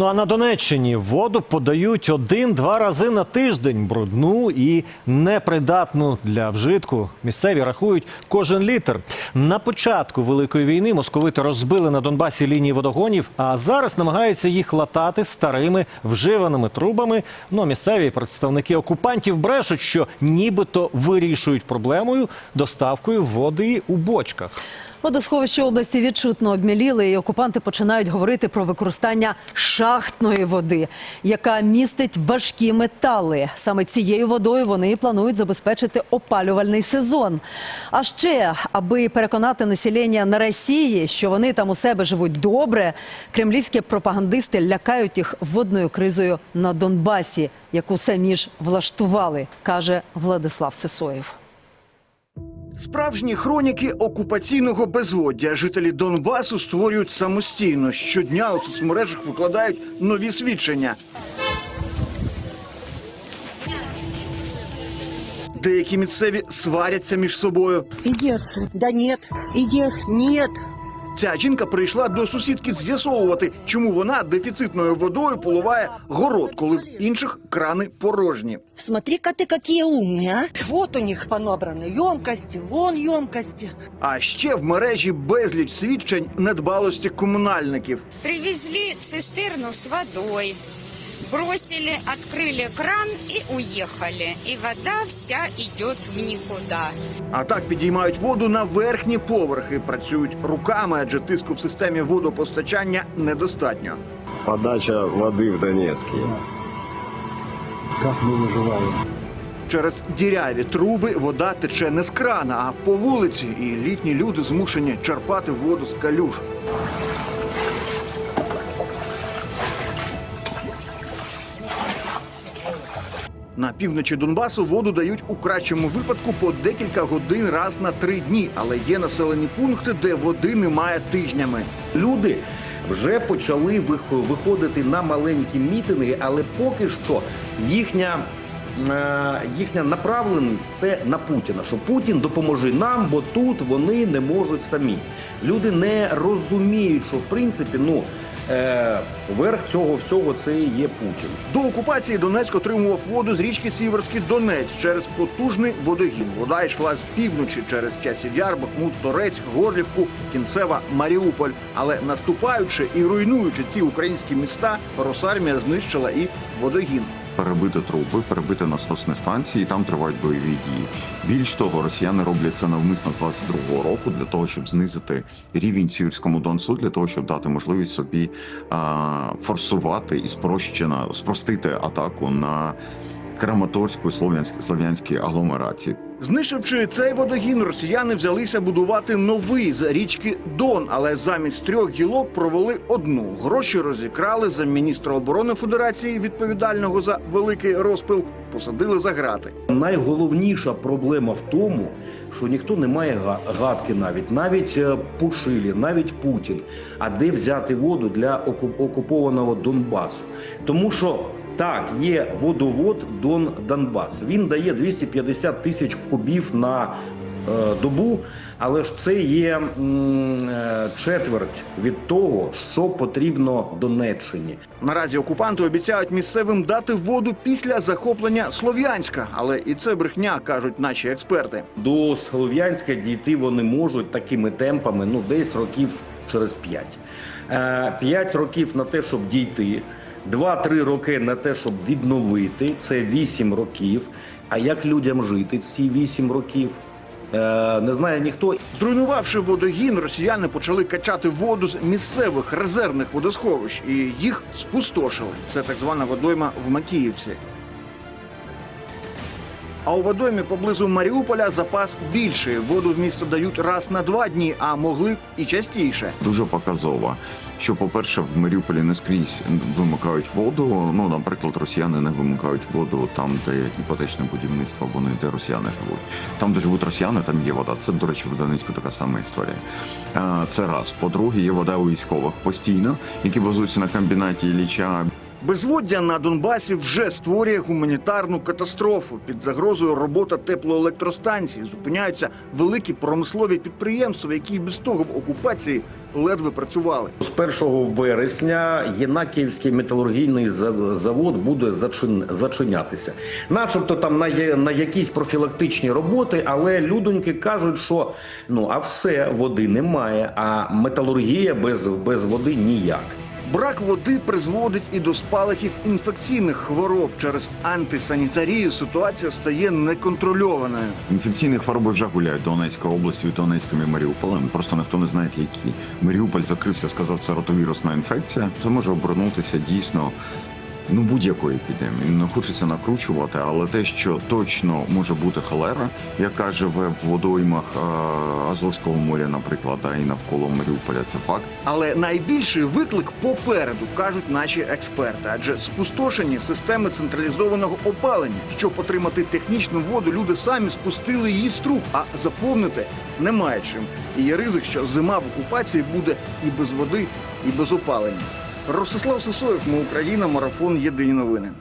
Ну а на Донеччині воду подають один-два рази на тиждень брудну і непридатну для вжитку. Місцеві рахують кожен літр. На початку великої війни московити розбили на Донбасі лінії водогонів, а зараз намагаються їх латати старими вживаними трубами. Ну місцеві представники окупантів брешуть, що нібито вирішують проблемою доставкою води у бочках. Водосховища області відчутно обміліли, і окупанти починають говорити про використання шахтної води, яка містить важкі метали. Саме цією водою вони планують забезпечити опалювальний сезон. А ще, аби переконати населення на Росії, що вони там у себе живуть добре, кремлівські пропагандисти лякають їх водною кризою на Донбасі, яку самі ж влаштували, каже Владислав Сисоєв. Справжні хроніки окупаційного безводдя жителі Донбасу створюють самостійно. Щодня у соцмережах викладають нові свідчення. Деякі місцеві сваряться між собою. Іди. Да ні, іди. отсюда. Нет. Ця жінка прийшла до сусідки з'ясовувати, чому вона дефіцитною водою поливає город, коли в інших крани порожні. Смотри-ка ты какие умные, а. Вот у них понабраны емкости, вон емкости. А ще в мережі безліч свідчень недбалості комунальників. Привезли цистерну с водой, бросили, открыли кран и уехали. И вода вся идет в никуда. А так підіймають воду на верхні поверхи. Працюють руками, адже тиску в системі водопостачання недостатньо. подача воды в Донецке. Через діряві труби вода тече не з крана, а по вулиці, і літні люди змушені черпати воду з калюж. На півночі Донбасу воду дають у кращому випадку по декілька годин раз на три дні, але є населені пункти, де води немає тижнями. Люди вже почали вих- виходити на маленькі мітинги, але поки що їхня. е, Їхня направленість це на Путіна, що Путін допоможе нам, бо тут вони не можуть самі. Люди не розуміють, що в принципі ну е, верх цього всього це і є Путін. До окупації Донецьк отримував воду з річки Сіверський Донець через потужний водогін. Вода йшла з півночі через часів Яр, Бахмут, Торецьк, Горлівку, Кінцева, Маріуполь. Але наступаючи і руйнуючи ці українські міста, Росармія знищила і водогін. Перебити труби, перебити насосні станції, і там тривають бойові дії. Більш того, росіяни роблять це навмисно 22-го року для того, щоб знизити рівень сіверському донцу, для того, щоб дати можливість собі а, форсувати і спрощено спростити атаку на Краматорську і Слов'янськ- слов'янські агломерації. Знищивши цей водогін, росіяни взялися будувати новий з річки Дон, але замість трьох гілок провели одну. Гроші розікрали за міністра оборони Федерації, відповідального за великий розпил, посадили за грати. Найголовніша проблема в тому, що ніхто не має гадки навіть, навіть е, Пушилі, навіть Путін. А де взяти воду для окупованого Донбасу? Тому що так, є водовод Дон Донбас. Він дає 250 тисяч кубів на е, добу. Але ж це є е, четверть від того, що потрібно Донеччині. Наразі окупанти обіцяють місцевим дати воду після захоплення Слов'янська, але і це брехня, кажуть наші експерти. До Слов'янська дійти вони можуть такими темпами, ну десь років через п'ять. Е, П'ять років на те, щоб дійти, два-три роки на те, щоб відновити. Це вісім років. А як людям жити ці вісім років? Е, Не знає ніхто. Зруйнувавши водогін, росіяни почали качати воду з місцевих резервних водосховищ і їх спустошили. Це так звана водойма в Макіївці. А у водоймі поблизу Маріуполя запас більший. Воду в місто дають раз на два дні, а могли б і частіше. Дуже показово, що, по-перше, в Маріуполі не скрізь вимикають воду. Ну, наприклад, росіяни не вимикають воду там, де іпотечне будівництво, або не де росіяни живуть. Там, де живуть росіяни, там є вода. Це, до речі, в Донецьку така сама історія. Це раз. По-друге, є вода у військових постійно, які базуються на комбінаті Ілліча. Безводдя на Донбасі вже створює гуманітарну катастрофу. Під загрозою робота теплоелектростанцій зупиняються великі промислові підприємства, які без того в окупації ледве працювали. З 1 вересня Єнакіївський металургійний завод буде зачин- зачинятися, начебто там на, є- на якісь профілактичні роботи, але людоньки кажуть, що ну а все води немає, а металургія без, без води ніяк. Брак води призводить і до спалахів інфекційних хвороб. Через антисанітарію ситуація стає неконтрольованою. Інфекційні хвороби вже гуляють Донецькою областю, і Донецьким і Маріуполем. Просто ніхто не знає, які. Маріуполь закрився, сказав, це ротовірусна інфекція. Це може обернутися дійсно. Ну, будь-якої епідемії. Не хочеться накручувати, але те, що точно може бути холера, яка живе в водоймах е, Азовського моря, наприклад, а і навколо Маріуполя, це факт. Але найбільший виклик попереду кажуть наші експерти, адже спустошені системи централізованого опалення. Щоб отримати технічну воду, люди самі спустили її з труб, а заповнити немає чим. І є ризик, що зима в окупації буде і без води, і без опалення. Ростислав Сисоєв, ми Україна, марафон Єдині новини.